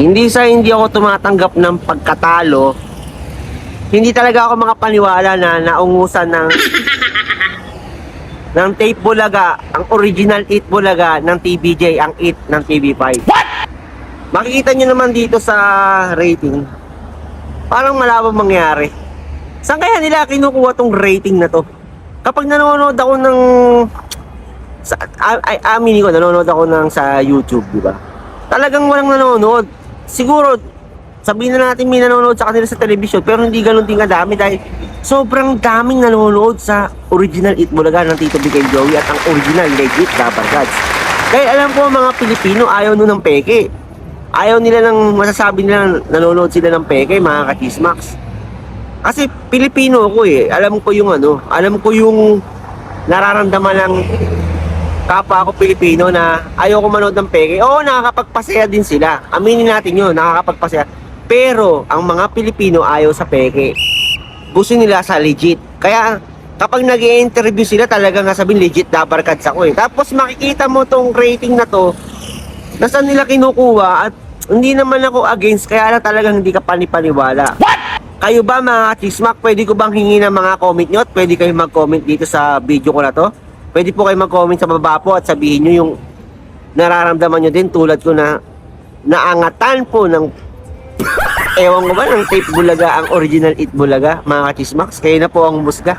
Hindi sa hindi ako tumatanggap ng pagkatalo, hindi talaga ako makapaniwala na naungusan ng ng tape bulaga, ang original It bulaga ng TBJ, ang It ng TV5. What? Makikita nyo naman dito sa rating, parang malabang mangyari. Saan kaya nila kinukuha tong rating na to? Kapag nanonood ako ng sa, ay, aminin ko, nanonood ako ng sa YouTube, di ba? Talagang walang nanonood. Siguro, sabihin na natin may nanonood sa kanila sa television, pero hindi ganun din kadami dahil sobrang daming nanonood sa original It Bulaga ng Tito Big and Joey at ang original legit Dabar Gods. Kaya alam ko mga Pilipino ayaw nun ng peke. Ayaw nila ng masasabi nila nanonood sila ng peke, mga kachismax. Kasi Pilipino ako eh. Alam ko yung ano, alam ko yung nararamdaman ng kapwa ako Pilipino na ayoko manood ng peke. Oo, nakakapagpasaya din sila. Aminin natin yun, nakakapagpasaya. Pero, ang mga Pilipino ayaw sa peke. Gusto nila sa legit. Kaya, kapag nag interview sila, talagang sabihin legit dabar cards ako eh. Tapos makikita mo tong rating na to, nasaan nila kinukuha at hindi naman ako against, kaya lang talagang hindi ka panipaniwala. Kayo ba mga chismak, pwede ko bang hingi ng mga comment nyo at pwede kayo mag-comment dito sa video ko na to? Pwede po kayo mag-comment sa baba po at sabihin nyo yung nararamdaman nyo din tulad ko na naangatan po ng ewan ko ba ng tape bulaga ang original it bulaga mga kachismaks kayo na po ang musga